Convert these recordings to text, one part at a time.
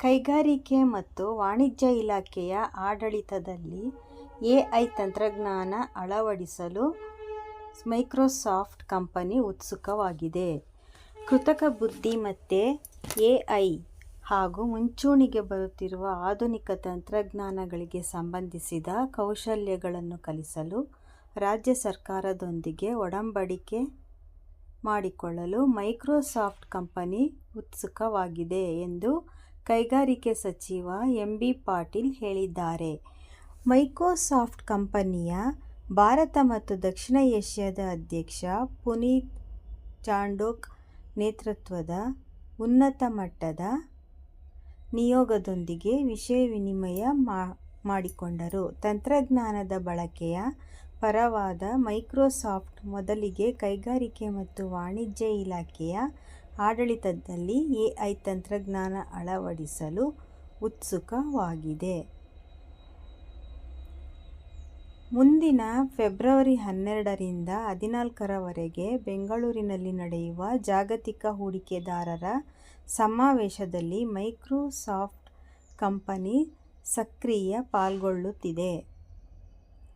ಕೈಗಾರಿಕೆ ಮತ್ತು ವಾಣಿಜ್ಯ ಇಲಾಖೆಯ ಆಡಳಿತದಲ್ಲಿ ಎ.ಐ ತಂತ್ರಜ್ಞಾನ ಅಳವಡಿಸಲು ಮೈಕ್ರೋಸಾಫ್ಟ್ ಕಂಪನಿ ಉತ್ಸುಕವಾಗಿದೆ. ಕೃತಕ ಬುದ್ಧಿಮತ್ತೆ ಎ.ಐ ಹಾಗೂ ಮುಂಚೂಣಿಗೆ ಬರುತ್ತಿರುವ ಆಧುನಿಕ ತಂತ್ರಜ್ಞಾನಗಳಿಗೆ ಸಂಬಂಧಿಸಿದ ಕೌಶಲ್ಯಗಳನ್ನು ಕಲಿಸಲು ರಾಜ್ಯ ಸರ್ಕಾರದೊಂದಿಗೆ ಒಡಂಬಡಿಕೆ ಮಾಡಿಕೊಳ್ಳಲು ಮೈಕ್ರೋಸಾಫ್ಟ್ ಕಂಪನಿ ಉತ್ಸುಕವಾಗಿದೆ ಎಂದು ಕೈಗಾರಿಕೆ ಸಚಿವ ಎಂ. ಬಿ. ಪಾಟೀಲ್ ಹೇಳಿದ್ದಾರೆ. ಮೈಕ್ರೋಸಾಫ್ಟ್ ಕಂಪನಿಯ ಭಾರತ ಮತ್ತು ದಕ್ಷಿಣ ಏಷ್ಯಾದ ಅಧ್ಯಕ್ಷ ಪುನೀತ್ ಚಾಂಡೋಕ್ ನೇತೃತ್ವದ ಉನ್ನತ ಮಟ್ಟದ ನಿಯೋಗದೊಂದಿಗೆ ವಿಷಯ ವಿನಿಮಯ ಮಾಡಿಕೊಂಡರು. ತಂತ್ರಜ್ಞಾನದ ಬಳಕೆಯ ಪರವಾದ ಮೈಕ್ರೋಸಾಫ್ಟ್ ಮೊದಲಿಗೆ ಕೈಗಾರಿಕೆ ಮತ್ತು ವಾಣಿಜ್ಯ ಇಲಾಖೆಯ ಆಡಳಿತದಲ್ಲಿ ಎ.ಐ ತಂತ್ರಜ್ಞಾನ ಅಳವಡಿಸಲು ಉತ್ಸುಕವಾಗಿದೆ. ಮುಂದಿನ ಫೆಬ್ರವರಿ ಹನ್ನೆರಡರಿಂದ ಹದಿನಾಲ್ಕರವರೆಗೆ ಬೆಂಗಳೂರಿನಲ್ಲಿ ನಡೆಯುವ ಜಾಗತಿಕ ಹೂಡಿಕೆದಾರರ ಸಮಾವೇಶದಲ್ಲಿ ಮೈಕ್ರೋಸಾಫ್ಟ್ ಕಂಪನಿ ಸಕ್ರಿಯ ಪಾಲ್ಗೊಳ್ಳುತ್ತಿದೆ.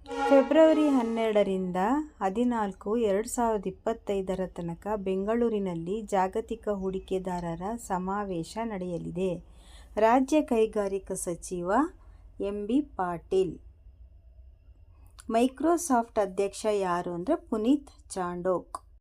ಫೆಬ್ರವರಿ ಹನ್ನೆರಡರಿಂದ ಹದಿನಾಲ್ಕು, ಎರಡು ಸಾವಿರದ ಇಪ್ಪತ್ತೈದರ ತನಕ ಬೆಂಗಳೂರಿನಲ್ಲಿ ಜಾಗತಿಕ ಹೂಡಿಕೆದಾರರ ಸಮಾವೇಶ ನಡೆಯಲಿದೆ. ರಾಜ್ಯ ಕೈಗಾರಿಕಾ ಸಚಿವ ಎಂ. ಬಿ. ಪಾಟೀಲ್ ಮೈಕ್ರೋಸಾಫ್ಟ್ ಅಧ್ಯಕ್ಷ ಯಾರು? ಅಂದರೆ ಪುನೀತ್ ಚಾಂಡೋಕ್